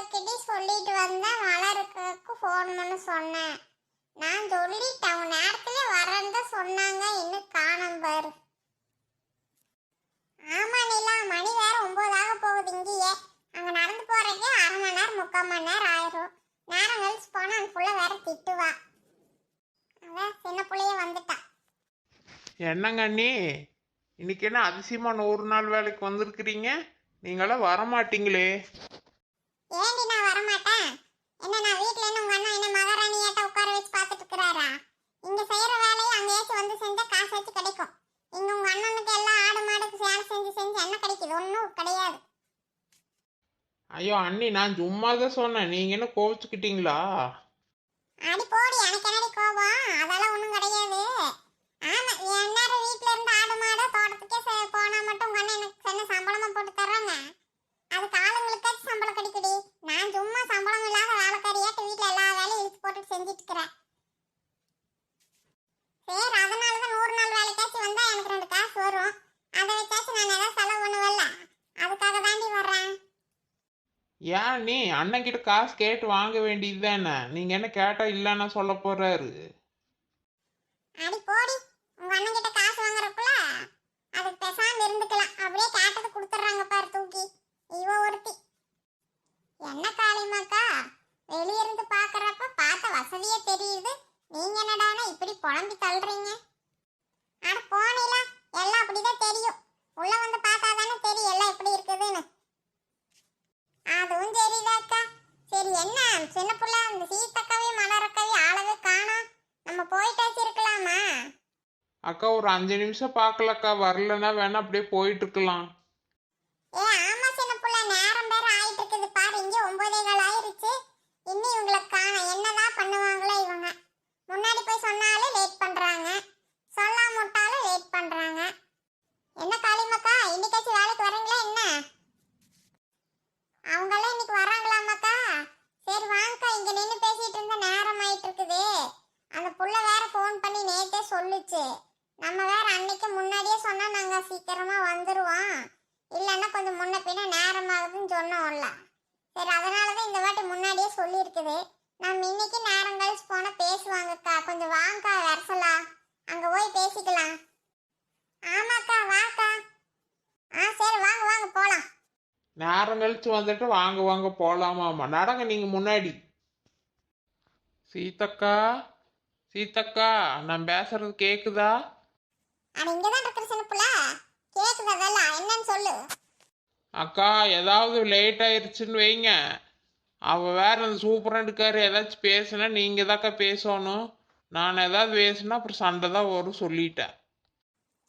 எல்லார்கிட்டையும் சொல்லிட்டு வந்தேன் மலருக்கு ஃபோன் பண்ண சொன்னேன். நான் சொல்லிட்டேன் அவன் நேரத்துல வரேன்னு தான் சொன்னாங்க இன்னும் காணும் பாரு. ஆமா நிலா மணி வேற ஒன்பதாக போகுது இங்கேயே. அங்கே நடந்து போகிறக்கே அரை மணி நேரம் முக்கால் மணி நேரம் ஆயிரும். நேரம் கழிச்சு போனால் அந்த புள்ள வேற திட்டுவா. அவன் சின்ன பிள்ளைய வந்துட்டான் என்னங்க அண்ணி? இன்னைக்கு என்ன அதிசயமா நூறு நாள் வேலைக்கு வந்திருக்கிறீங்க? நீங்களாம் வரமாட்டீங்களே. ஏண்டி நான் வரமாட்டேன்? என்ன நான் வீட்ல என்ன உங்க அண்ணா என்ன மகாராணியாட்ட உட்கார வச்சு பார்த்துட்டு இருக்கிறாரா? இங்க செய்யற வேலையை அங்கேயாச்சும் வந்து செஞ்சா காசு வச்சு கிடைக்கும். இங்க உங்க அண்ணனுக்கு எல்லாம் ஆடு மாடுக்கு வேலை செஞ்சு செஞ்சு என்ன கிடைக்குது? ஒன்றும் கிடையாது. ஐயோ அண்ணி நான் சும்மா தான் சொன்னேன். நீங்கள் என்ன கோவிச்சுக்கிட்டீங்களா? அடி போடி எனக்கு என்னடி கோபம்? அதெல்லாம் ஒன்றும் கிடையாது ஆமா என்னாரும் வீட்ல இருந்து ஆடு மாடு தோட்டத்துக்கே செ- போனா மட்டும் உங்க அண்ணன் எனக்கு என்ன சம்பளமா போட்டு தர்றாங்க அதுக்கு ஆளுங்களுக்காச்சும் சம்பளம் கிடைக்குடி நான் சும்மா சம்பளம் இல்லாத வேலைக்காரியாட்டு வீட்ல எல்லா வேலையும் இழுத்து போட்டு செஞ்சுட்டு இருக்கிறேன் சரி அதனால தான் நூறு நாள் வேலைக்காச்சும் வந்தா எனக்கு ரெண்டு காசு வரும் அதை வச்சாச்சும் நான் ஏதாவது செலவு பண்ணுவேன்ல அதுக்காக தாண்டி வர்றேன் ஏன் நீ அண்ணன் கிட்ட காசு கேட்டு வாங்க வேண்டியது தானே நீங்கள் என்ன கேட்டால் இல்லைன்னா சொல்ல போகிறாரு அடி போடி உங்க அண்ணன் கிட்ட காசு வாங்குறதுக்குள்ள அதுக்கு பேசாம இருந்துக்கலாம். அப்படியே கேட்டது கொடுத்துட்றாங்க பாரு தூக்கி. இவ ஒருத்தி. என்ன காளிமாக்கா? வெளிய இருந்து பாக்குறப்ப பார்த்த வசதியே தெரியுது. நீங்க என்னடானா இப்படி புலம்பி தள்ளுறீங்க? அட போனில எல்லாம் அப்படிதான் தெரியும். உள்ள வந்து பார்த்தா தானே தெரியும் எல்லாம் எப்படி இருக்குதுன்னு. அதுவும் தெரியுதாக்கா சரி என்ன? சின்ன புள்ள அந்த சீத்தக்காவையும் மலரக்காவையும் ஆளவே காணோம். நம்ம போயிட்டாச்சு இருக்கலாமா? அக்கா ஒரு அஞ்சு நிமிஷம் பார்க்கலக்கா. வரலன்னா வேணா அப்படியே போயிட்டு இருக்கலாம் ஏ ஆமா சின்ன புள்ள நேரம் வேற ஆயிட்டு இருக்குது பாரு இங்க ஒன்பதே கால் ஆயிருச்சு இன்னும் இவங்களை காணோம் என்னதான் பண்ணுவாங்களோ இவங்க முன்னாடி போய் சொன்னாலும் லேட் பண்றாங்க சொல்லாம விட்டாலும் லேட் பண்றாங்க என்ன காளிமக்கா இன்னைக்காச்சும் வேலைக்கு வரீங்களா என்ன அவங்கெல்லாம் இன்னைக்கு வராங்களாமாக்கா சரி வாங்கக்கா இங்க நின்று பேசிட்டு இருந்த நேரம் ஆயிட்டு இருக்குது அந்த புள்ள வேற ஃபோன் பண்ணி நேத்தே சொல்லுச்சு நம்ம வேற அன்னைக்கு முன்னாடியே சொன்னா நாங்க சீக்கிரமா வந்துருவோம் இல்லைன்னா கொஞ்சம் முன்ன பின்ன நேரமாகுதுன்னு சொன்னோம்ல சரி அதனால தான் இந்த வாட்டி முன்னாடியே சொல்லியிருக்குது நம்ம இன்னைக்கு நேரம் கழிச்சு போனால் பேசுவாங்கக்கா கொஞ்சம் வாங்கக்கா வரசலா அங்கே போய் பேசிக்கலாம் ஆமாக்கா வாக்கா ஆ சரி வாங்க வாங்க போகலாம் நேரம் கழிச்சு வந்துட்டு வாங்க வாங்க போகலாமாம்மா நடங்க நீங்கள் முன்னாடி. சீத்தக்கா சீத்தக்கா நான் பேசுறது கேக்குதா? அட இங்கே தான் இருக்கிற சின்ன புள்ள. கேட்குது அதெல்லாம்? என்னன்னு சொல்லு. அக்கா ஏதாவது லேட் ஆயிருச்சுன்னு வைங்க. அவள் வேற அந்த சூப்பரண்டுக்கார் ஏதாச்சும் பேசுனா நீங்கள் தாக்கா பேசணும். நான் ஏதாவது பேசுனா அப்புறம் சண்டை தான் வரும் சொல்லிட்டேன்.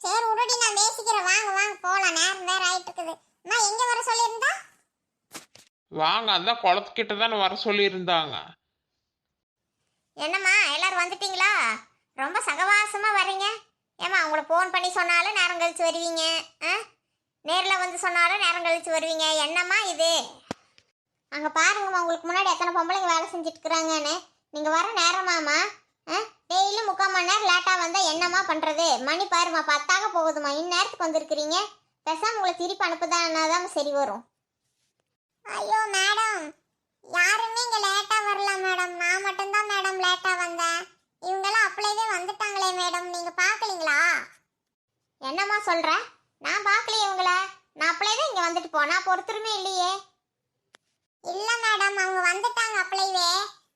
சரி உடனே நான் பேசிக்கிறேன். வாங்க வாங்க போகலாம் நேரம் வேற ஆயிட்டு இருக்குது. அம்மா எங்கே வர சொல்லியிருந்தா? வாங்க அதான் குளத்துக்கிட்ட தானே வர சொல்லியிருந்தாங்க. என்னம்மா எல்லாரும் வந்துட்டீங்களா? ரொம்ப சகவாசமா வர்றீங்க. ஏம்மா உங்களை ஃபோன் பண்ணி சொன்னாலும் நேரம் கழிச்சு வருவீங்க ஆ? நேரில் வந்து சொன்னாலும் நேரம் கழிச்சு வருவீங்க. என்னம்மா இது? அங்கே பாருங்கம்மா உங்களுக்கு முன்னாடி எத்தனை பொம்பளைங்க வேலை செஞ்சுட்டு இருக்கிறாங்கன்னு நீங்கள் வர நேரமாம்மா ஆ? டெய்லியும் முக்கால் மணி நேரம் லேட்டாக வந்தால் என்னம்மா பண்ணுறது மணி பாரும்மா பத்தாக போகுதும்மா. இந்நேரத்துக்கு வந்திருக்கிறீங்க. பேசாமல் உங்களை திருப்பி அனுப்புதான்னா தான் சரி வரும். ஐயோ மேடம் யாருமே இங்க லேட்டா வரல மேடம் நான் மட்டும்தான் மேடம் லேட்டா வந்தேன். இவங்கெல்லாம் அப்படியே வந்துட்டாங்களே மேடம் நீங்க பாக்கலீங்களா என்னம்மா சொல்ற? நான் பார்க்கலையே உங்களை. நான் அப்படியே இங்கே வந்துட்டு போனா பொறுத்துருமே இல்லையே. இல்ல மேடம் அவங்க வந்துட்டாங்க அப்படியே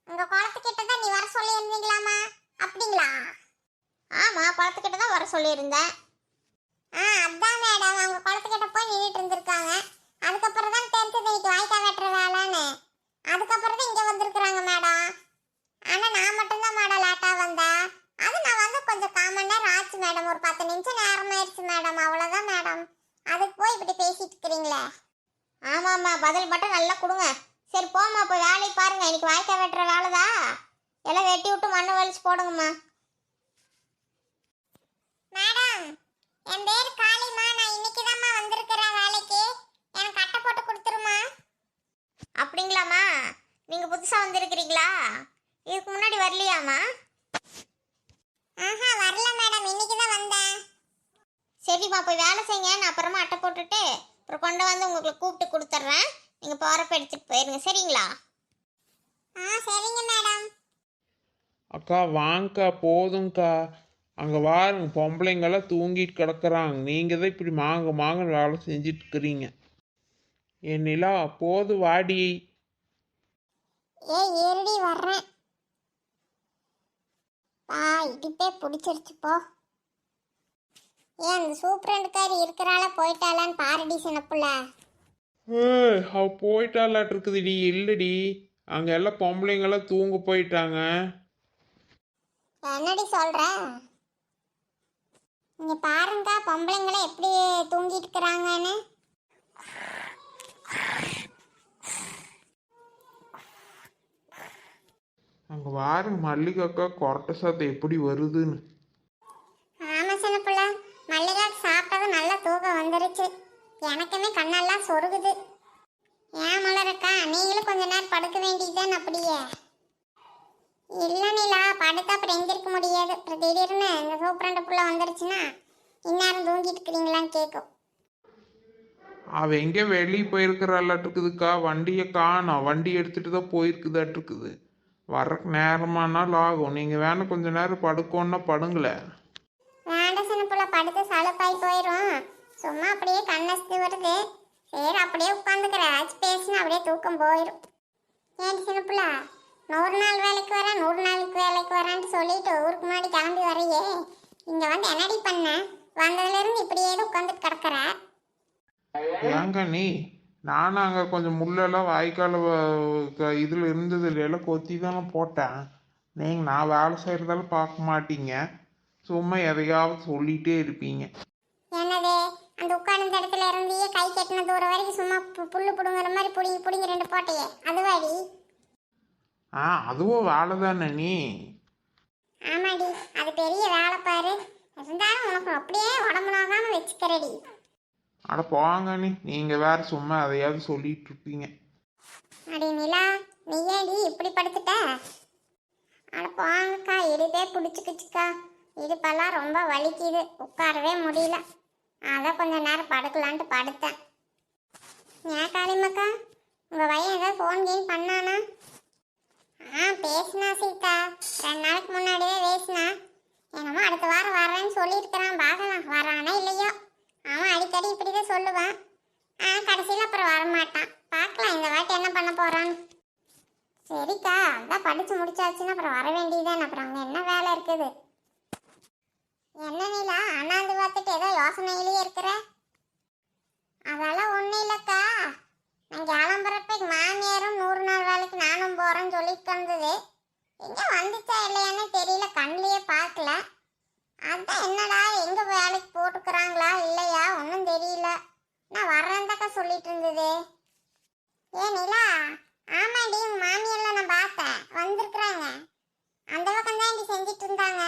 உங்க குளத்துக்கிட்ட தான் நீ வர சொல்லி இருந்தீங்களாமா அப்படிங்களா? ஆமாம் குளத்துக்கிட்ட தான் வர சொல்லியிருந்தேன். ஆ அதான் மேடம் அவங்க குளத்துக்கிட்ட போய் நின்றுட்டு இருந்திருக்காங்க. அதுக்கப்புறம் தான் தெரிஞ்சது இன்னைக்கு வாய்க்கா வெட்டுற வேலைன்னு. அதுக்கப்புறம் தான் இங்கே வந்திருக்கிறாங்க மேடம் ஆனால் நான் மட்டும்தான் மேடம் லேட்டாக வந்தேன் அது நான் வந்து கொஞ்சம் காமன் நேரம் ஆச்சு மேடம் ஒரு பத்து நிமிஷம் நேரம் ஆயிடுச்சு மேடம் அவ்வளோதான் மேடம் அதுக்கு போய் இப்படி பேசிட்டு இருக்கிறீங்களே. ஆமாம்மா பதில் மட்டும் நல்லா கொடுங்க. சரி போம்மா இப்போ வேலையை பாருங்க. இன்னைக்கு வாய்க்கா வெட்டுற வேலைதா? எல்லாம் வெட்டி விட்டு மண்ணை வலிச்சு போடுங்கம்மா மேடம் என் பேர் காளிமா. நான் இன்னைக்கு தான்மா வந்திருக்கிறேன் வேலைக்கு. எனக்கு அட்டை போட்டு கொடுத்துருமா. அப்படிங்களாம்மா. நீங்கள் புதுசாக வந்திருக்கிறீங்களா? இதுக்கு முன்னாடி வரலையாம்மா? ஆஹா வரல மேடம். இன்னைக்கு தான் வந்தேன். சரிம்மா போய் வேலை செய்யுங்க. நான் அப்புறமா அட்டை போட்டுட்டு அப்புறம் கொண்டு வந்து உங்களுக்கு கூப்பிட்டு கொடுத்துட்றேன். நீங்கள் போகிறப்ப எடுத்துகிட்டு போயிருங்க. சரிங்களா? ஆ சரிங்க மேடம். அக்கா வாங்கக்கா போதும்க்கா. அங்கே வாருங்க பொம்பளைங்கெல்லாம் தூங்கிட்டு கிடக்குறாங்க. நீங்கள் தான் இப்படி மாங்க மாங்க வேலை செஞ்சுட்டு இருக்கிறீங்க என் நிலா போது வாடி. ஏ ஏறி வர்றேன். பா இடிப்பே பிடிச்சிருச்சு போ. ஏன் அந்த சூப்பரண்டுக்காரி இருக்கிறாள போயிட்டாளான்னு பாருடி ஏய் அவ போயிட்டாலாட்டு இருக்குதுடி இல்லடி. அங்கே எல்லாம் பொம்பளைங்கெல்லாம் தூங்க போயிட்டாங்க. என்னடி சொல்ற? இங்க பாருங்க பொம்பளைங்களை எப்படி தூங்கிட்டு இருக்கிறாங்கன்னு. அங்கே வாருங்க மல்லிகாக்கா கொரட்டை சாத்தம் எப்படி வருதுன்னு ஆமா சின்னப்புள்ள மல்லிகா சாப்பிட்டது நல்ல தூக்கம் வந்துருச்சு எனக்குமே கண்ணெல்லாம் சொருகுது ஏன் மலரக்கா நீங்களும் கொஞ்ச நேரம் படுக்க வேண்டியதுதான் அப்படியே இல்ல நிலா படுத்தா அப்புறம் எந்திருக்க முடியாது அப்புறம் திடீர்னு இந்த சூப்பரண்டு புள்ள வந்துருச்சுன்னா இந்நேரம் இருக்கிறீங்களான்னு கேட்கும் அவ எங்கே வெளியே போயிருக்கிறாளாட்டு இருக்குதுக்கா வண்டியை காணோம். வண்டி எடுத்துட்டு தான் போயிருக்குதாட்டு இருக்குது வர்றக்கு நேரமானாலும் ஆகும். நீங்கள் வேணா கொஞ்ச நேரம் படுக்கோன்னா படுங்களேன் வேண்டாம் சின்னப்புள்ள படுத்து சலுப்பாய் போயிடும் சும்மா அப்படியே கண்ணஸ்து வருது. சரி அப்படியே உட்காந்துக்கிற. ஏதாச்சும் பேசினா அப்படியே தூக்கம் போயிடும் ஏன் சின்னப்புள்ள நூறு நாள் வேலைக்கு வரேன் நூறு நாளுக்கு வேலைக்கு வரேன்ட்டு சொல்லிட்டு ஊருக்கு முன்னாடி கிளம்பி வரையே இங்கே வந்து என்னடி பண்ண? வந்ததுலேருந்து இப்படியே உட்காந்துட்டு கிடக்குற. ஏங்க நீ? நானும் அங்கே கொஞ்சம் முள்ளெல்லாம் வாய்க்கால் இதில் இருந்தது எல்லாம் கொத்தி தானே போட்டேன். நீங்கள் நான் வேலை செய்கிறதெல்லாம் பார்க்க மாட்டீங்க. சும்மா எதையாவது சொல்லிகிட்டே இருப்பீங்க. என்னது? அந்த உட்கார்ந்த இடத்துல இருந்தியே கை கட்டின தூரம் வரைக்கும் சும்மா புல்லு பிடுங்குற மாதிரி புடிங்கி புடிங்கி ரெண்டு போட்டையே. அதுவாடி ஆ அதுவும் வேலை தானே நீ? ஆமாடி. அது பெரிய வேலை பாரு. இருந்தாலும் உனக்கு அப்படியே உடம்பு நோகாம வச்சுக்கிறடி. அட போங்க நீ நீங்கள் வேறு சும்மா எதையாவது சொல்லிட்டு இருப்பீங்க. அடி நிலா நீ ஏடி இப்படி படுத்துட்ட? அட போங்கக்கா இடுப்பே பிடிச்சிக்கிச்சுக்கா. இடுப்பெல்லாம் ரொம்ப வலிக்குது உட்காரவே முடியல. அதான் கொஞ்ச நேரம் படுக்கலான்ட்டு படுத்தேன். ஏன் காளிமக்கா உங்கள் பையன் ஏதாவது ஃபோன் கீன் பண்ணானா? ஆ பேசினா சீதா. ரெண்டு நாளைக்கு முன்னாடியே பேசினா. என்னமோ அடுத்த வாரம் வரேன்னு சொல்லியிருக்கிறான் பார்க்கலாம் வரானா இல்லையோ? அவன் அடிக்கடி இப்படி தான் சொல்லுவான். ஆ கடைசியில் அப்புறம் வரமாட்டான். பார்க்கலாம் இந்த வாட்டி என்ன பண்ண போகிறான்னு சரிக்கா அதான் படித்து முடிச்சாச்சுன்னா அப்புறம் வர வேண்டியதுதான். அப்புறம் அங்கே என்ன வேலை இருக்குது? என்ன நீலா அண்ணாந்து பார்த்துட்டு ஏதோ யோசனையிலேயே இருக்கிற அதெல்லாம் ஒன்றும் இல்லைக்கா நான் கிளம்புறப்ப எங்க மாமியாரும் நூறு நாள் வேலைக்கு நானும் போகிறேன்னு சொல்லிட்டு இருந்தது எங்கே வந்துச்சா இல்லையான்னு தெரியல கண்ணிலேயே பார்க்கல அதான் என்னடா எங்கே வேலைக்கு போட்டுக்கிறாங்களா இல்லையா ஒன்றும் தெரியல நான் வரேன்தாக்கா சொல்லிட்டு இருந்தது ஏ நிலா ஆமாடி உங்க மாமியெல்லாம் நான் பார்த்தேன் வந்திருக்கிறாங்க அந்த பக்கம் தான் இப்படி செஞ்சுட்டு இருந்தாங்க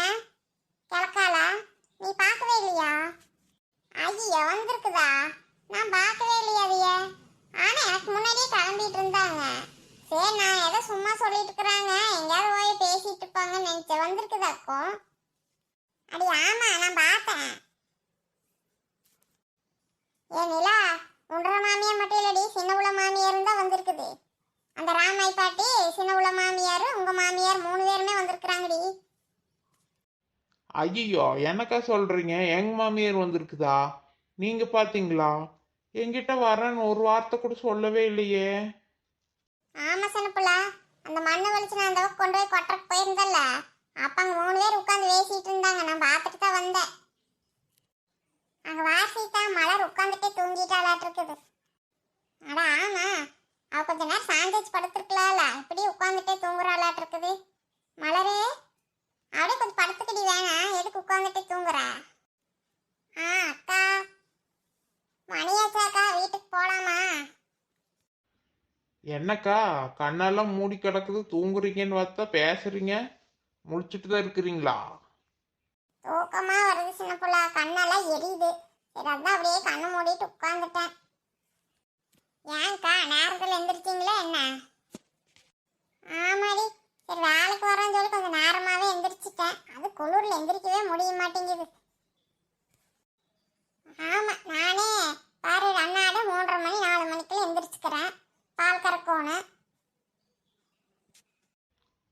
கிழக்கால நீ பார்க்கவே இல்லையா ஐயா வந்திருக்குதா நான் பார்க்கவே இல்லையா அதைய ஆனா எனக்கு முன்னாடியே கிளம்பிட்டு இருந்தாங்க. சரி நான் ஏதோ சும்மா சொல்லிட்டு இருக்கிறாங்க. எங்கேயாவது போய் பேசிட்டு இருப்பாங்கன்னு நினைச்சேன். வந்திருக்குதாக்கும் அடி ஆமா நான் பார்த்தேன். ஏ நிலா உன்ற மாமியார் மட்டும் இல்லடி சின்ன உள்ள மாமியாரும் தான் வந்திருக்குது. அந்த ராமாய் பாட்டி சின்ன உள்ள மாமியார் உங்க மாமியார் மூணு பேருமே வந்திருக்கிறாங்கடி. ஐயோ எனக்கா சொல்கிறீங்க எங்க மாமியார் வந்திருக்குதா? நீங்கள் பார்த்தீங்களா என்கிட்ட வரேன்னு ஒரு வார்த்தை கூட சொல்லவே இல்லையே. ஆமா சனப்புல. அந்த மண்ணை வலிச்சு நான் அந்த கொண்டு போய் கொட்டறக்கு போயிருந்தல்ல அப்ப அங்க மூணு பேர் உட்காந்து பேசிட்டு இருந்தாங்க. நான் பார்த்துட்டு தான் வந்தேன். அங்க வாசித்தா மலர் உட்காந்துட்டே தூங்கிட்டாளாட்டு இருக்குது அட ஆமா. அவ கொஞ்ச நேரம் சாந்தேஜ் படுத்திருக்கலாம்ல. இப்படி உட்காந்துட்டே இருக்குது மலரே அப்படியே கொஞ்சம் படுத்துக்கடி வேணாம் எதுக்கு உட்காந்துட்டே தூங்குற ஆ அக்கா மணியாச்சாக்கா வீட்டுக்கு போலாமா என்னக்கா கண்ணெல்லாம் மூடி கிடக்குது தூங்குறீங்கன்னு பார்த்தா பேசுறீங்க முழிச்சிட்டு தான் இருக்கிறீங்களா? தூக்கமா வருது சின்ன புள்ள கண்ணெல்லாம் எரியுது. சரி அதான் அப்படியே கண்ணு மூடிட்டு உட்காந்துட்டேன் ஏன்க்கா நேரத்தில் எந்திரிச்சிங்களா என்ன? ஆமாடி. சரி வேலைக்கு வரேன்னு சொல்லி கொஞ்சம் நேரமாவே எந்திரிச்சிட்டேன். அது குளிர்ல எந்திரிக்கவே முடிய மாட்டேங்குது. ஆமா நானே பாரு அண்ணாட மூன்றரை மணி நாலு மணிக்குள்ள எந்திரிச்சுக்கிறேன். பால் கறக்கணும்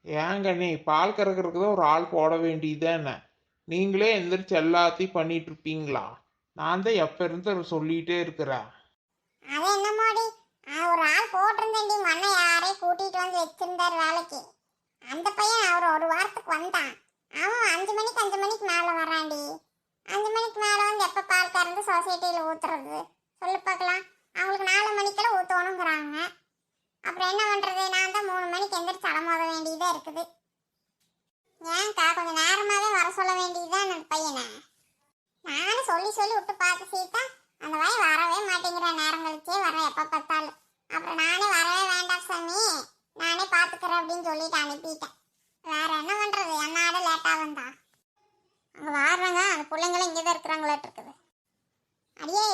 ஏங்க நீ பால் கறக்கிறதுக்கு தான் ஒரு ஆள் போட வேண்டியதுதானே நீங்களே எந்திரிச்சு எல்லாத்தையும் பண்ணிட்டு இருப்பீங்களா? நான் தான் எப்போ இருந்து சொல்லிகிட்டே இருக்கிறேன். அது என்னமோடி நான் ஒரு ஆள் போட்டிருந்தேன்டி உங்க அண்ணன் யாரையும் கூட்டிட்டு வந்து வச்சிருந்தார் வேலைக்கு. அந்த பையன் அவர் ஒரு வாரத்துக்கு வந்தான். அவன் அஞ்சு மணிக்கு அஞ்சு மணிக்கு மேலே வரான்டி அஞ்சு மணிக்கு மேலே வந்து எப்போ பால் கறந்து சொசைட்டியில் ஊத்துறது? சொல்லு பார்க்கலாம். அவங்களுக்கு நாலு மணிக்கெல்லாம் ஊற்றணுங்கிறாங்க அப்புறம் என்ன பண்ணுறது நான் தான் மூணு மணிக்கு எந்திரிச்சு அலமோத வேண்டியதாக இருக்குது. ஏன்க்கா கொஞ்சம் நேரமாகவே வர சொல்ல வேண்டியதுதான் அந்த பையனை? நானும் சொல்லி சொல்லி விட்டு பார்த்து சீத்தா அந்த வாய் வரவே மாட்டேங்கிற நேரம் கழிச்சே வர எப்போ பார்த்தாலும். அப்புறம் நானே வரவே வேண்டாம் சாமி. நானே பார்த்துக்கிறேன் அப்படின்னு சொல்லிட்டு அனுப்பிட்டேன். வேற என்ன பண்ணுறது என்னோட லேட்டாக வந்தா. அங்கே வாடுறாங்க அந்த பிள்ளைங்களும் இங்கே தான் இருக்கிறாங்களாட்டு இருக்குது. அடியே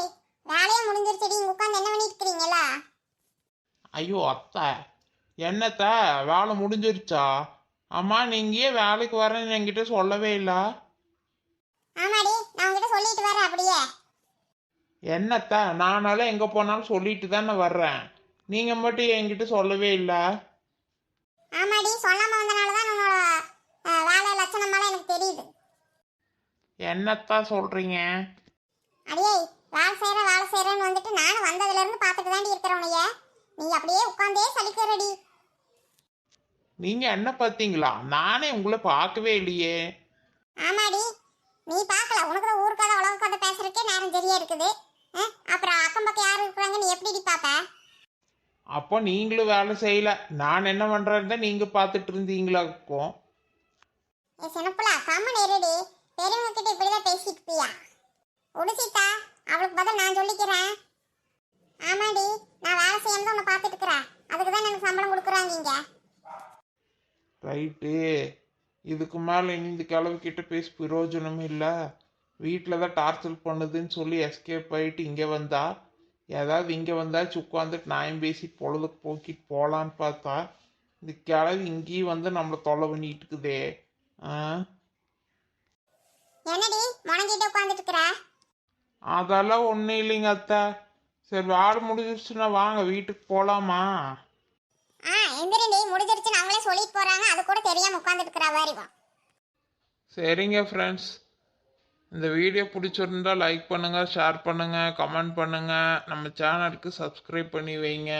வேலையே முடிஞ்சிருச்சடி இங்கே உட்காந்து என்ன பண்ணிட்டு ஐயோ அத்தை. என்னத்த வேலை முடிஞ்சிருச்சா? அம்மா நீங்க ஏன் வேலைக்கு வரேன்னு என்கிட்ட சொல்லவே இல்லை. ஆமாடி நான் உங்ககிட்ட சொல்லிட்டு வரேன் அப்படியே. என்னத்த நானால எங்கே போனாலும் சொல்லிட்டு தானே வர்றேன். நீங்கள் மட்டும் என்கிட்ட சொல்லவே இல்லை. ஆமாடி சொல்லாம வந்தனால தான் உன்னோட அஹ், வேலை லட்சணமெல்லாம் எனக்கு தெரியுது. என்னத்தான் சொல்கிறீங்க அடியே வேலை செய்யற வேலை செய்யறேன்னு வந்துட்டு நானும் வந்ததுல இருந்து பார்த்துட்டு தாண்டி இருக்கிறவனைய நீ அப்படியே உட்காந்தே சலிக்கிறடி. நீங்கள் என்ன பார்த்தீங்களா? நானே உங்களை பார்க்கவே இல்லையே. ஆமாடி. நீ பார்க்கல. உனக்கு தான் ஊர் கதை உலக கதை பேசுறதுக்கே நேரம் சரியா இருக்குது. அப்புறம் அக்கம் பக்கம் யாரு இருக்கிறாங்க? நீ எப்படிடி பாப்ப அப்போ நீங்களும் வேலை செய்யல. நான் என்ன பண்ணுறேன்னு தான் நீங்கள் பார்த்துட்டு இருந்தீங்களாக்கும் ஏ சின்னப்புல கம்மன் இருடி. பெரியவங்க கிட்ட இப்படிதான் பேசிட்டு இருப்பியா? உடுசித்தா? அவளுக்கு பதில் நான் சொல்லிக்கிறேன். ஆமாடி நான் வேலை செய்யாம உன்னை பார்த்துட்டு இருக்கிறேன். அதுக்கு தான் எனக்கு சம்பளம் கொடுக்குறாங்க இங்க. ரைட்டு. இதுக்கு மேலே இந்த கிழவு கிட்ட பேசி பிரயோஜனம் இல்லை. வீட்டில் தான் டார்ச்சர் பண்ணுதுன்னு சொல்லி எஸ்கேப் ஆகிட்டு இங்கே வந்தா. ஏதாவது இங்கே வந்தாச்சு உட்காந்துட்டு நாயம் பேசி பொழுதுக்கு போக்கிட்டு போகலான்னு பார்த்தா இந்த கிழவி இங்கேயும் வந்து நம்மளை தொல்லை பண்ணிட்டு இருக்குதே. ஆ? என்னடி முணங்கிட்டு உட்காந்துட்டு இருக்கிற? அதெல்லாம் ஒன்றும் இல்லைங்க அத்தை. சரி வேலை முடிஞ்சிருச்சுன்னா வாங்க வீட்டுக்கு போகலாமா ஆ எந்திரண்டி முடிஞ்சிருச்சுன்னு அவங்களே சொல்லிட்டு போறாங்க. அது கூட தெரியாம உட்காந்துட்டு இருக்கிற மாதிரி வா. சரிங்க ஃப்ரெண்ட்ஸ் இந்த வீடியோ பிடிச்சிருந்தா லைக் பண்ணுங்கள் ஷேர் பண்ணுங்கள் கமெண்ட் பண்ணுங்கள் நம்ம சேனலுக்கு சப்ஸ்கிரைப் பண்ணி வைங்க.